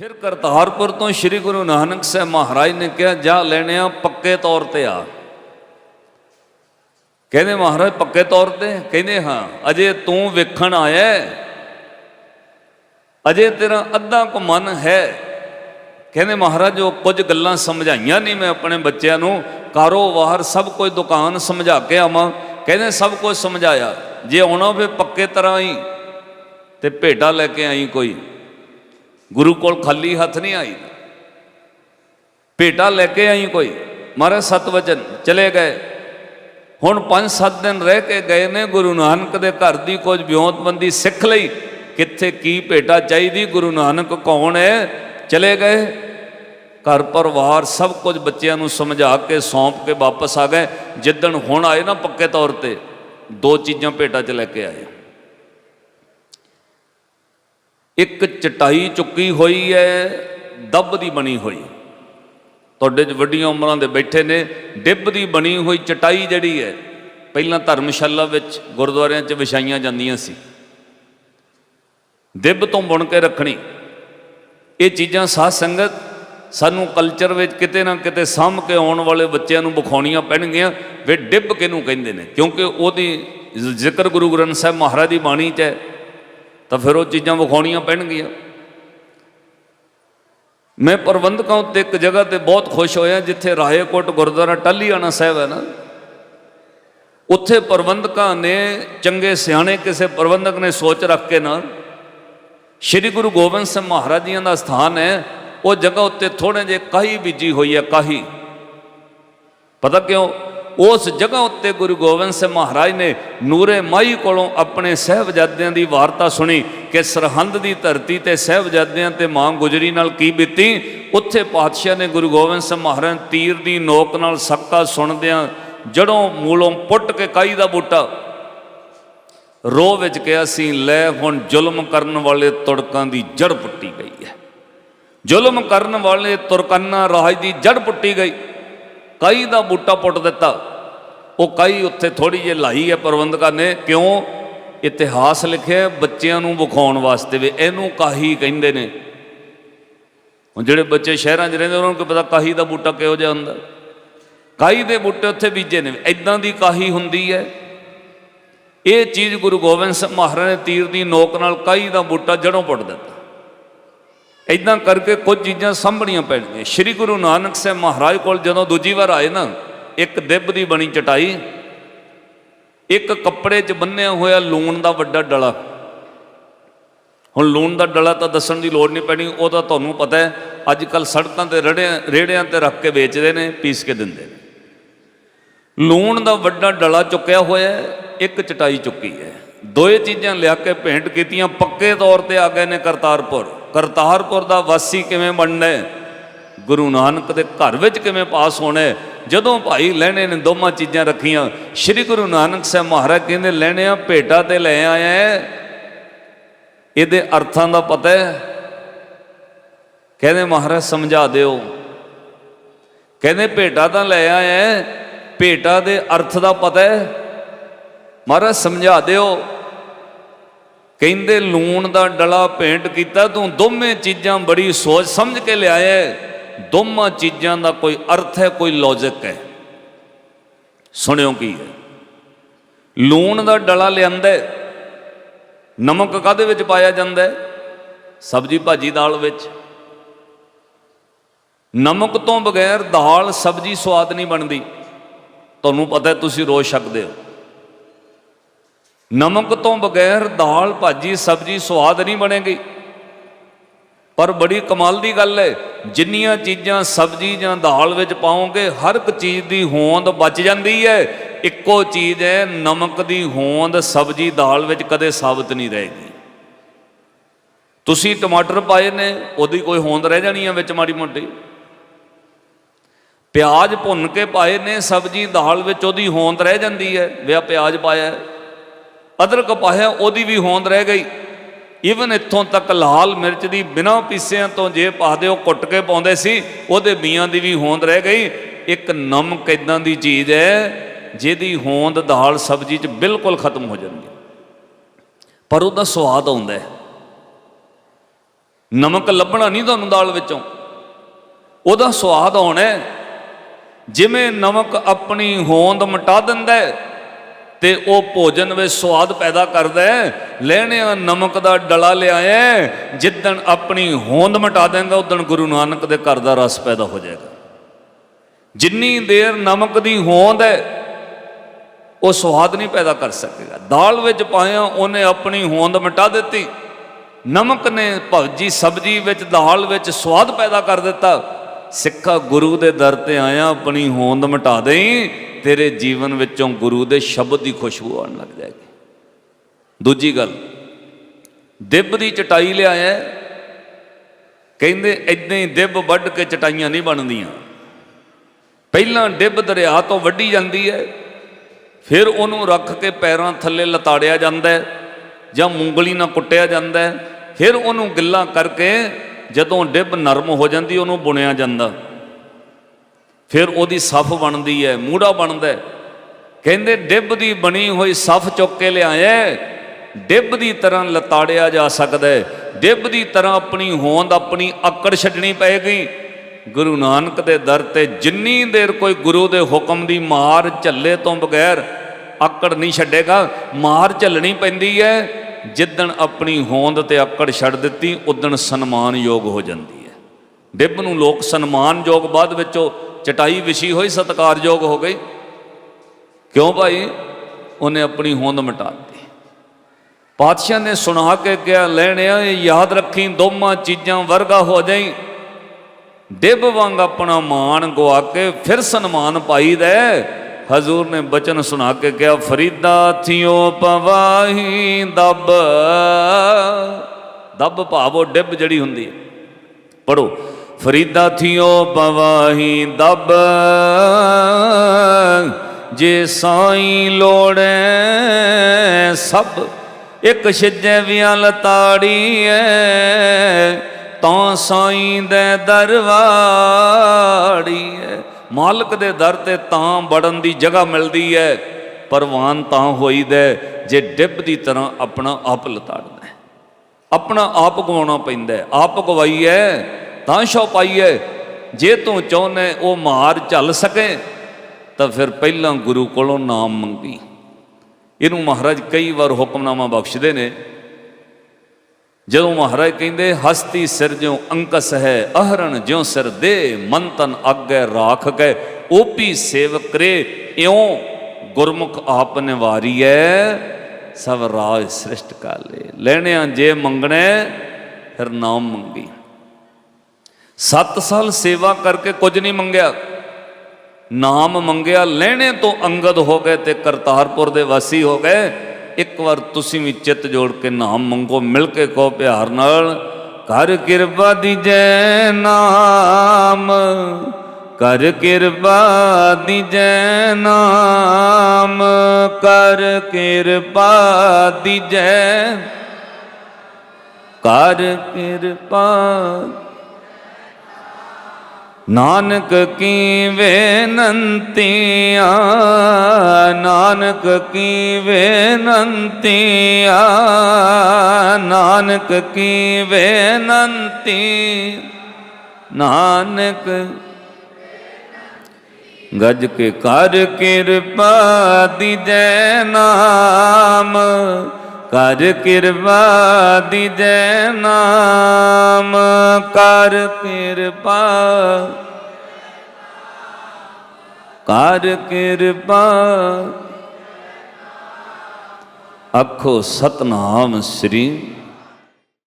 ਫਿਰ ਕਰਤਾਰਪੁਰ ਤੋਂ ਸ੍ਰੀ ਗੁਰੂ ਨਾਨਕ ਸਾਹਿਬ ਮਹਾਰਾਜ ਨੇ ਕਿਹਾ, ਜਾ ਲੈਣੇ ਆ ਪੱਕੇ ਤੌਰ ਤੇ ਆ। ਕਹਿੰਦੇ, ਮਹਾਰਾਜ, ਪੱਕੇ ਤੌਰ ਤੇ? ਕਹਿੰਦੇ, ਹਾਂ, ਅਜੇ ਤੂੰ ਵੇਖਣ ਆਇਆ ਅਜੇ ਤੇਰਾ ਅੱਧਾ ਕੁ ਮਨ ਹੈ। ਕਹਿੰਦੇ, ਮਹਾਰਾਜ, ਉਹ ਕੁਝ ਗੱਲਾਂ ਸਮਝਾਈਆਂ ਨਹੀਂ ਮੈਂ ਆਪਣੇ ਬੱਚਿਆਂ ਨੂੰ। ਕਾਰੋਬਾਰ, ਸਭ ਕੁਝ ਦੁਕਾਨ ਸਮਝਾ ਕੇ ਆਵਾਂ। ਕਹਿੰਦੇ, ਸਭ ਕੁਝ ਸਮਝਾਇਆ। ਜੇ ਆਉਣਾ ਫੇ ਪੱਕੇ ਤਰ੍ਹਾਂ ਹੀ ਤੇ ਭੇਟਾ ਲੈ ਕੇ ਆਈ ਕੋਈ। ਗੁਰੂ ਕੋਲ ਖਾਲੀ ਹੱਥ ਨਹੀਂ ਆਈ। ਭੇਟਾ ਲੈ ਕੇ ਆਈ ਕੋਈ। ਮਹਾਰਾਜ, ਸਤ ਵਚਨ, ਚਲੇ ਗਏ। ਹੁਣ 5-7 ਦਿਨ ਰਹਿ ਕੇ ਗਏ ਨੇ ਗੁਰੂ ਨਾਨਕ ਦੇ ਘਰ ਦੀ ਕੁਝ ਵਿਉਂਤਬੰਦੀ ਸਿੱਖ ਲਈ। ਕਿੱਥੇ ਕੀ ਭੇਟਾ ਚਾਹੀਦੀ, ਗੁਰੂ ਨਾਨਕ ਕੌਣ ਹੈ? ਚਲੇ ਗਏ। ਘਰ ਪਰਿਵਾਰ ਸਭ ਕੁਝ ਬੱਚਿਆਂ ਨੂੰ ਸਮਝਾ ਕੇ ਸੌਂਪ ਕੇ ਵਾਪਸ ਆ ਗਏ। ਜਿੱਦਣ ਹੁਣ ਆਏ ਨਾ ਪੱਕੇ ਤੌਰ ਤੇ, ਦੋ ਚੀਜ਼ਾਂ ਭੇਟਾ 'ਚ ਲੈ ਕੇ ਆਏ। ਇੱਕ ਚਟਾਈ ਚੁੱਕੀ ਹੋਈ ਹੈ ਦੱਬ ਦੀ ਬਣੀ ਹੋਈ। ਤੁਹਾਡੇ 'ਚ ਵੱਡੀਆਂ ਉਮਰਾਂ ਦੇ ਬੈਠੇ ਨੇ, ਡਿੱਬ ਦੀ ਬਣੀ ਹੋਈ ਚਟਾਈ ਜਿਹੜੀ ਹੈ ਪਹਿਲਾਂ ਧਰਮਸ਼ਾਲਾ ਵਿੱਚ ਗੁਰਦੁਆਰਿਆਂ 'ਚ ਵਿਛਾਈਆਂ ਜਾਂਦੀਆਂ ਸੀ। ਡਿੱਬ ਤੋਂ ਬੁਣ ਕੇ ਰੱਖਣੀ। ਇਹ ਚੀਜ਼ਾਂ ਸਾਧ ਸੰਗਤ ਸਾਨੂੰ ਕਲਚਰ ਵਿੱਚ ਕਿਤੇ ਨਾ ਕਿਤੇ ਸਾਂਭ ਕੇ ਆਉਣ ਵਾਲੇ ਬੱਚਿਆਂ ਨੂੰ ਵਿਖਾਉਣੀਆਂ ਪੈਣਗੀਆਂ। ਵੀ ਡਿੱਬ ਕਿਹਨੂੰ ਕਹਿੰਦੇ ਨੇ? ਕਿਉਂਕਿ ਉਹਦੀ ਜ਼ਿਕਰ ਗੁਰੂ ਗ੍ਰੰਥ ਸਾਹਿਬ ਮਹਾਰਾਜ ਦੀ ਬਾਣੀ 'ਚ ਹੈ ਤਾਂ ਫਿਰ ਉਹ ਚੀਜ਼ਾਂ ਵਿਖਾਉਣੀਆਂ ਪੈਣਗੀਆਂ। ਮੈਂ ਪ੍ਰਬੰਧਕਾਂ ਉੱਤੇ ਇੱਕ ਜਗ੍ਹਾ ਤੇ ਬਹੁਤ ਖੁਸ਼ ਹੋਇਆ, ਜਿੱਥੇ ਰਾਏਕੋਟ ਗੁਰਦੁਆਰਾ ਟੱਲੀਆਣਾ ਸਾਹਿਬ ਹੈ ਨਾ। ਉੱਥੇ ਪ੍ਰਬੰਧਕਾਂ ਨੇ, ਚੰਗੇ ਸਿਆਣੇ ਕਿਸੇ ਪ੍ਰਬੰਧਕ ਨੇ ਸੋਚ ਰੱਖ ਕੇ ਨਾ, ਸ਼੍ਰੀ ਗੁਰੂ ਗੋਬਿੰਦ ਸਿੰਘ ਮਹਾਰਾਜ ਜੀਆਂ ਦਾ ਸਥਾਨ ਹੈ, ਉਹ ਜਗ੍ਹਾ ਉੱਤੇ ਥੋੜੇ ਜਿਹੇ ਕਾਹੀ ਬੀਜੀ ਹੋਈ ਹੈ, ਕਾਹੀ। ਪਤਾ ਕਿਉਂ? ਉਸ ਜਗ੍ਹਾ ਉੱਤੇ ਗੁਰੂ ਗੋਬਿੰਦ ਸਿੰਘ ਮਹਾਰਾਜ ਨੇ ਨੂਰੇ ਮਾਈ ਕੋਲੋਂ ਆਪਣੇ ਸਹਿਬਜ਼ਾਦਿਆਂ ਦੀ ਵਾਰਤਾ ਸੁਣੀ ਕਿ ਸਰਹੰਦ ਦੀ ਧਰਤੀ ਤੇ ਸਹਿਬਜ਼ਾਦਿਆਂ ਤੇ ਮਾਂ ਗੁਜਰੀ ਨਾਲ ਕੀ ਬੀਤੀ? ਉੱਥੇ ਪਾਤਸ਼ਾਹ ਨੇ ਗੁਰੂ ਗੋਬਿੰਦ ਸਿੰਘ ਮਹਾਰਾਜ ਤੀਰ ਦੀ ਨੋਕ ਨਾਲ ਸੱਕਾ ਸੁਣਦਿਆਂ ਜੜੋਂ ਮੂਲੋਂ ਪੁੱਟ ਕੇ ਕਾਈ ਦਾ ਬੂਟਾ? ਰੋਹ ਵਿੱਚ ਕਿਹਾ ਸੀ, ਲੈ ਹੁਣ ਜ਼ੁਲਮ ਕਰਨ ਵਾਲੇ ਤੁੜਕਾਂ ਦੀ ਜੜ ਪੁੱਟੀ ਗਈ ਹੈ। ਜ਼ੁਲਮ ਕਰਨ ਵਾਲੇ ਤੁਰਕਾਨਾ ਰਾਜ ਦੀ ਜੜ ਪੁੱਟੀ ਗਈ। ਕਈ ਦਾ ਬੂਟਾ ਪੁੱਟ ਦਿੱਤਾ? ਉਹ ਕਾਈ ਉੱਥੇ ਥੋੜੀ ਜਿਹੀ ਲਾਈ ਹੈ ਪ੍ਰਬੰਧਕਾਂ ਨੇ, ਕਿਉਂ? ਇਤਿਹਾਸ ਲਿਖਿਆ ਬੱਚਿਆਂ ਨੂੰ ਵਿਖਾਉਣ ਵਾਸਤੇ ਵੀ, ਇਹਨੂੰ ਕਾਹੀ ਕਹਿੰਦੇ ਨੇ? ਹੁਣ ਜਿਹੜੇ ਬੱਚੇ ਸ਼ਹਿਰਾਂ 'ਚ ਰਹਿੰਦੇ, ਉਹਨਾਂ ਨੂੰ ਕੀ ਪਤਾ ਕਾਹੀ ਦਾ ਬੂਟਾ ਕਿਹੋ ਜਿਹਾ ਹੁੰਦਾ? ਕਾਹੀ ਦੇ ਬੂਟੇ ਉੱਥੇ ਬੀਜੇ ਨੇ? ਐਦਾਂ ਦੀ ਕਾਹੀ ਹੁੰਦੀ ਹੈ? ਇਹ ਚੀਜ਼ ਗੁਰੂ ਗੋਬਿੰਦ ਸਿੰਘ ਮਹਾਰਾਜ ਨੇ ਤੀਰ ਦੀ ਨੋਕ ਨਾਲ ਕਾਹੀ ਦਾ ਬੂਟਾ ਜੜੋਂ ਪੁੱਟ ਦਿੱਤਾ। ਇਦਾਂ ਕਰਕੇ ਕੁਝ ਚੀਜ਼ਾਂ ਸਾਂਭਣੀਆਂ ਪੈਣਗੀਆਂ। ਸ੍ਰੀ ਗੁਰੂ ਨਾਨਕ ਸਾਹਿਬ ਮਹਾਰਾਜ ਕੋਲ ਜਦੋਂ ਦੂਜੀ ਵਾਰ ਆਏ ਨਾ ਇੱਕ ਦਿੱਬ ਦੀ ਬਣੀ ਚਟਾਈ, ਇੱਕ ਕੱਪੜੇ 'ਚ ਬੰਨਿਆ ਹੋਇਆ ਲੂਣ ਦਾ ਵੱਡਾ ਡਲਾ। ਹੁਣ ਲੂਣ ਦਾ ਡਲਾ ਤਾਂ ਦੱਸਣ ਦੀ ਲੋੜ ਨਹੀਂ ਪੈਣੀ, ਉਹ ਤਾਂ ਤੁਹਾਨੂੰ ਪਤਾ ਹੈ ਅੱਜ ਕੱਲ ਸੜਕਾਂ ਤੇ ਰੜਿਆਂ, ਰੇੜਿਆਂ ਤੇ ਰੱਖ ਕੇ ਵੇਚਦੇ ਨੇ, ਪੀਸ ਕੇ ਦਿੰਦੇ ਨੇ। ਲੂਣ ਦਾ ਵੱਡਾ ਡਲਾ ਚੁੱਕਿਆ ਹੋਇਆ ਇੱਕ ਚਟਾਈ ਚੁੱਕੀ ਹੈ। ਦੋਏ ਚੀਜ਼ਾਂ ਲਿਆ ਕੇ ਭੇਂਟ ਕੀਤੀਆਂ, ਪੱਕੇ ਤੌਰ ਤੇ ਆ ਗਏ ਨੇ ਕਰਤਾਰਪੁਰ। ਕਰਤਾਰਪੁਰ ਦਾ ਵਾਸੀ ਕਿਵੇਂ ਬਣਨਾ ਹੈ? ਗੁਰੂ ਨਾਨਕ ਦੇ ਘਰ ਵਿੱਚ ਕਿਵੇਂ ਪਾਸ ਹੋਣਾ? ਜਦੋਂ ਭਾਈ ਲੈਣੇ ਨੇ ਦੋਵਾਂ ਚੀਜ਼ਾਂ ਰੱਖੀਆਂ, ਸ੍ਰੀ ਗੁਰੂ ਨਾਨਕ ਸਾਹਿਬ ਮਹਾਰਾਜ ਕਹਿੰਦੇ, ਲੈਣੇ ਆ, ਭੇਟਾ ਤੇ ਲੈ ਆਇਆ ਇਹਦੇ ਅਰਥਾਂ ਦਾ ਪਤਾ ਹੈ। ਕਹਿੰਦੇ, ਮਹਾਰਾਜ, ਸਮਝਾ ਦਿਓ। ਕਹਿੰਦੇ, ਭੇਟਾ ਤਾਂ ਲੈ ਆਇਆ ਭੇਟਾ ਦੇ ਅਰਥ ਦਾ ਪਤਾ ਹੈ। ਮਹਾਰਾਜ, ਸਮਝਾ ਦਿਓ। ਕਹਿੰਦੇ, ਲੂਣ ਦਾ ਡਲਾ ਪੇਂਟ ਕੀਤਾ, ਤੂੰ ਦੋਵੇਂ ਚੀਜ਼ਾਂ ਬੜੀ ਸੋਚ ਸਮਝ ਕੇ ਲਿਆਇਆ ਹੈ। ਦੋਵਾਂ ਚੀਜ਼ਾਂ ਦਾ ਕੋਈ ਅਰਥ ਹੈ, ਕੋਈ ਲੌਜਿਕ ਹੈ। ਸੁਣਿਓ ਕੀ ਹੈ? ਲੂਣ ਦਾ ਡਲਾ ਲਿਆਂਦਾ ਨਮਕ ਕਾਦੇ ਵਿੱਚ ਪਾਇਆ ਜਾਂਦਾ ਹੈ? ਸਬਜੀ ਭਾਜੀ ਦਾਲ ਵਿੱਚ। ਨਮਕ ਤੋਂ ਬਗੈਰ ਦਾਲ ਸਬਜੀ ਸਵਾਦ ਨਹੀਂ ਬਣਦੀ। ਤੁਹਾਨੂੰ ਪਤਾ ਤੁਸੀਂ ਰੋ ਸਕਦੇ ਹੋ। ਨਮਕ ਤੋਂ ਬਗੈਰ ਦਾਲ ਭਾਜੀ ਸਬਜੀ ਸਵਾਦ ਨਹੀਂ ਬਣੇਗੀ। ਪਰ ਬੜੀ ਕਮਾਲ ਦੀ ਗੱਲ ਹੈ, ਜਿੰਨੀਆਂ ਚੀਜ਼ਾਂ ਸਬਜੀ ਜਾਂ ਦਾਲ ਵਿੱਚ ਪਾਓਗੇ, ਹਰ ਇੱਕ ਚੀਜ਼ ਦੀ ਹੋਂਦ ਬਚ ਜਾਂਦੀ ਹੈ। ਇੱਕੋ ਚੀਜ਼ ਹੈ, ਨਮਕ ਦੀ ਹੋਂਦ ਸਬਜੀ ਦਾਲ ਵਿੱਚ ਕਦੇ ਸਾਬਤ ਨਹੀਂ ਰਹੇਗੀ। ਤੁਸੀਂ ਟਮਾਟਰ ਪਾਏ ਨੇ, ਉਹਦੀ ਕੋਈ ਹੋਂਦ ਰਹਿ ਜਾਣੀ ਹੈ ਵਿੱਚ ਮਾੜੀ ਮੋਟੀ। ਪਿਆਜ਼ ਭੁੰਨ ਕੇ ਪਾਏ ਨੇ, ਸਬਜੀ ਦਾਲ ਵਿੱਚ ਉਹਦੀ ਹੋਂਦ ਰਹਿ ਜਾਂਦੀ ਹੈ ਵਿਆ ਪਿਆਜ਼ ਪਾਇਆ ਅਦਰਕ ਪਾਇਆ, ਉਹਦੀ ਵੀ ਹੋਂਦ ਰਹਿ ਗਈ। ਇਵਨ ਇੱਥੋਂ ਤੱਕ ਲਾਲ ਮਿਰਚ ਦੀ ਬਿਨਾਂ ਪੀਸਿਆਂ ਤੋਂ ਜੇ ਪਾਦੇ ਉਹ ਕੁੱਟ ਕੇ ਪਾਉਂਦੇ ਸੀ, ਉਹਦੇ ਬੀਆਂ ਦੀ ਵੀ ਹੋਂਦ ਰਹਿ ਗਈ। ਇੱਕ ਨਮਕ ਇਦਾਂ ਦੀ ਚੀਜ਼ ਹੈ, ਜਿਹਦੀ ਹੋਂਦ ਦਾਲ ਸਬਜੀ 'ਚ ਬਿਲਕੁਲ ਖਤਮ ਹੋ ਜਾਂਦੀ ਪਰ ਉਹਦਾ ਸਵਾਦ ਆਉਂਦਾ ਹੈ। ਨਮਕ ਲੱਭਣਾ ਨਹੀਂ ਤੁਹਾਨੂੰ ਦਾਲ ਵਿੱਚੋਂ। ਉਹਦਾ ਸਵਾਦ ਆਉਣਾ ਜਿਵੇਂ ਨਮਕ ਆਪਣੀ ਹੋਂਦ ਮਿਟਾ ਦਿੰਦਾ ਹੈ ਤੇ ਉਹ ਭੋਜਨ ਵਿੱਚ ਸਵਾਦ ਪੈਦਾ ਕਰਦਾ ਹੈ। ਲੈਣਿਆ ਨਮਕ ਦਾ ਡਲਾ ਲਿਆਇਆ ਜਿੱਦਣ ਆਪਣੀ ਹੋਂਦ ਮਿਟਾ ਦੇਗਾ, ਉਦਣ ਗੁਰੂ ਨਾਨਕ ਦੇ ਘਰ ਦਾ ਰਸ ਪੈਦਾ ਹੋ ਜਾਏਗਾ। ਜਿੰਨੀ ਦੇਰ ਨਮਕ ਦੀ ਹੋਂਦ ਹੈ, ਉਹ ਸਵਾਦ ਨਹੀਂ ਪੈਦਾ ਕਰ ਸਕੇਗਾ। ਦਾਲ ਵਿੱਚ ਪਾਇਆ, ਉਹਨੇ ਆਪਣੀ ਹੋਂਦ ਮਿਟਾ ਦਿੱਤੀ। ਨਮਕ ਨੇ ਭਵਜੀ ਸਬਜੀ ਵਿੱਚ, ਦਾਲ ਵਿੱਚ ਸਵਾਦ ਪੈਦਾ ਕਰ ਦਿੱਤਾ। ਸਿੱਖਾ ਗੁਰੂ ਦੇ ਦਰ ਤੇ ਆਇਆ, ਆਪਣੀ ਹੋਂਦ ਮਿਟਾ ਦੇਈ। ਤੇਰੇ ਜੀਵਨ ਵਿੱਚੋਂ ਗੁਰੂ ਦੇ ਸ਼ਬਦ ਦੀ ਖੁਸ਼ਬੂ ਆਉਣ ਲੱਗ ਜਾਏਗੀ। ਦੂਜੀ ਗੱਲ, ਦਿਬ ਦੀ ਚਟਾਈ ਲਿਆਇਆ ਕਹਿੰਦੇ ਇਦਾਂ ਹੀ ਦਿੱਬ ਵੱਢ ਕੇ ਚਟਾਈਆਂ ਨਹੀਂ ਬਣਦੀਆਂ। ਪਹਿਲਾਂ ਡਿੱਬ ਦਰਿਆ ਤੋਂ ਵੱਢੀ ਜਾਂਦੀ ਹੈ, ਫਿਰ ਉਹਨੂੰ ਰੱਖ ਕੇ ਪੈਰਾਂ ਥੱਲੇ ਲਤਾੜਿਆ ਜਾਂਦਾ ਹੈ ਜਾਂ ਮੂੰਗਲੀ ਨਾਲ ਕੁੱਟਿਆ ਜਾਂਦਾ ਹੈ। ਫਿਰ ਉਹਨੂੰ ਗਿੱਲਾ ਕਰਕੇ ਜਦੋਂ ਡਿੱਬ ਨਰਮ ਹੋ ਜਾਂਦੀ, ਉਹਨੂੰ ਬੁਣਿਆ ਜਾਂਦਾ। ਫਿਰ ਉਹਦੀ ਸਫ ਬਣਦੀ ਹੈ ਮੂੜਾ ਬਣਦਾ ਕਹਿੰਦੇ, ਡਿੱਬ ਦੀ ਬਣੀ ਹੋਈ ਸਫ ਚੁੱਕ ਕੇ ਲਿਆਇਆ ਡਿੱਬ ਦੀ ਤਰ੍ਹਾਂ ਲਤਾੜਿਆ ਜਾ ਸਕਦਾ ਡਿੱਬ ਦੀ ਤਰ੍ਹਾਂ ਆਪਣੀ ਹੋਂਦ, ਆਪਣੀ ਆਕੜ ਛੱਡਣੀ ਪਏਗੀ ਗੁਰੂ ਨਾਨਕ ਦੇ ਦਰ ਤੇ ਜਿੰਨੀ ਦੇਰ ਕੋਈ ਗੁਰੂ ਦੇ ਹੁਕਮ ਦੀ ਮਾਰ ਝੱਲੇ ਤੋਂ ਬਗੈਰ ਆਕੜ ਨਹੀਂ ਛੱਡੇਗਾ, ਮਾਰ ਝੱਲਣੀ ਪੈਂਦੀ ਹੈ ਜਿੱਦਣ ਆਪਣੀ ਹੋਂਦ ਤੇ ਆਕੜ ਛੱਡ ਦਿੱਤੀ, ਉਦਣ ਸਨਮਾਨਯੋਗ ਹੋ ਜਾਂਦੀ ਹੈ ਡਿੱਬ ਨੂੰ ਲੋਕ ਸਨਮਾਨਯੋਗ ਬਾਅਦ ਵਿੱਚੋਂ ਚਟਾਈ ਵਿਛੀ ਹੋਈ, ਸਤਿਕਾਰਯੋਗ ਹੋ ਗਈ। ਕਿਉਂ ਭਾਈ? ਉਹਨੇ ਆਪਣੀ ਹੋਂਦ ਮਿਟਾ ਪਾਤਸ਼ਾਹ ਨੇ ਸੁਣਾ ਕੇ ਕਿਹਾ ਲੈਣਿਆ ਇਹ ਯਾਦ ਰੱਖੀ, ਦੋਵਾਂ ਚੀਜ਼ਾਂ ਵਰਗਾ ਹੋ ਜਾਈ। ਡਿੱਬ ਵਾਂਗ ਆਪਣਾ ਮਾਣ ਗਵਾ ਕੇ ਫਿਰ ਸਨਮਾਨ ਪਾਈਦਾ ਹੈ। ਹਜ਼ੂਰ ਨੇ ਬਚਨ ਸੁਣਾ ਕੇ ਕਿਹਾ, ਫਰੀਦਾ ਥਿਓ ਪਵਾਹੀ ਦਬ। ਦਬ ਭਾਵੋ ਡਿੱਬ ਜਿਹੜੀ ਹੁੰਦੀ ਹੈ। ਪੜੋ ਫਰੀਦਾ ਥਿਓ ਪਵਾਹੀ ਦਬ। ਜੇ ਸਾਈ ਲੋੜੈ ਸਭ, ਇੱਕ ਛਿਜੇ ਵਿਆਂ ਲਤਾੜੀ ਐ ਤਾਂ ਸਾਈ ਦੇ ਦਰਵਾੜੀ ਐ ਮਾਲਕ ਦੇ ਦਰ ਤੇ ਤਾਂ ਬੜਨ ਦੀ ਜਗ੍ਹਾ ਮਿਲਦੀ ਹੈ ਪਰਵਾਨ ਤਾਂ ਹੋਈਦਾ ਹੈ ਜੇ ਡਿੱਬ ਦੀ ਤਰ੍ਹਾਂ ਆਪਣਾ ਆਪ ਲਤਾੜਦਾ ਆਪਣਾ ਆਪ ਗਵਾਉਣਾ ਪੈਂਦਾ, ਆਪ ਗਵਾਈਏ ਤਾਂ ਸ਼ੋ ਪਾਈਐ ਜੇ ਤੂੰ ਚਾਹੁੰਦਾ ਉਹ ਮਾਰ ਝੱਲ ਸਕੇ, ਤਾਂ ਫਿਰ ਪਹਿਲਾਂ ਗੁਰੂ ਕੋਲੋਂ ਨਾਮ ਮੰਗੀ। ਇਹਨੂੰ ਮਹਾਰਾਜ ਕਈ ਵਾਰ ਹੁਕਮਨਾਮਾ ਬਖਸ਼ਦੇ ਨੇ। ਜਦੋਂ ਮਹਾਰਾਜ ਕਹਿੰਦੇ, ਹਸਤੀ ਸਿਰ ਜਿਉ ਅੰਕਸ ਹੈ, ਅਹਰਣ ਜਿਉ ਸਿਰ ਦੇ, ਮਨ ਤਨ ਅੱਗੇ ਰਾਖ ਕੇ, ਓਪੀ ਸੇਵਕ ਰੇ, ਇਉਂ ਗੁਰਮੁਖ ਆਪ ਨਿਵਾਰੀ ਨਿਵਾਰੀਐ, ਸਭ ਰਾਜ ਸ੍ਰਿਸ਼ਟ ਕਾਲੇ। ਲੈਣਿਆ ਜੇ ਮੰਗਣੇ, ਫਿਰ ਨਾਮ ਮੰਗੀ। 7 ਸਾਲ ਸੇਵਾ ਕਰਕੇ ਕੁਝ ਨਹੀਂ ਮੰਗਿਆ। ਨਾਮ ਮੰਗਿਆ, ਲੈਣੇ ਤੋਂ ਅੰਗਦ ਹੋ ਗਏ ਤੇ ਕਰਤਾਰਪੁਰ ਦੇ ਵਾਸੀ ਹੋ ਗਏ। ਇੱਕ ਵਾਰ ਤੁਸੀਂ ਵੀ ਚਿੱਤ ਜੋੜ ਕੇ ਨਾਮ ਮੰਗੋ, ਮਿਲ ਕੇ ਕਹੋ ਪਿਆਰ ਨਾਲ, ਕਰ ਕਿਰਪਾ ਦੀਜੈ ਨਾਮ, ਕਰ ਕਿਰਪਾ ਦੀਜੈ ਨਾਮ, ਕਰ ਕਿਰਪਾ ਦੀਜੈ ਕਰ ਕਿਰਪਾ ਨਾਨਕ ਕੀ ਬੇਨੰਤੀਆਂ ਨਾਨਕ ਕੀ ਬੇਨੰਤੀਆਂ ਨਾਨਕ ਕੀ ਬੇਨੰਤੀ ਨਾਨਕ ਗਜ਼ ਕੇ ਕਰ ਕਿਰਪਾ ਦੀਜੈ ਨਾਮ। ਕਰ ਕਿਰਪਾ ਦੀਜੈ ਨਾਮ ਕਰ ਕਿਰਪਾ। ਕਰ ਕਿਰਪਾ। ਆਖੋ ਸਤਨਾਮ ਸ੍ਰੀ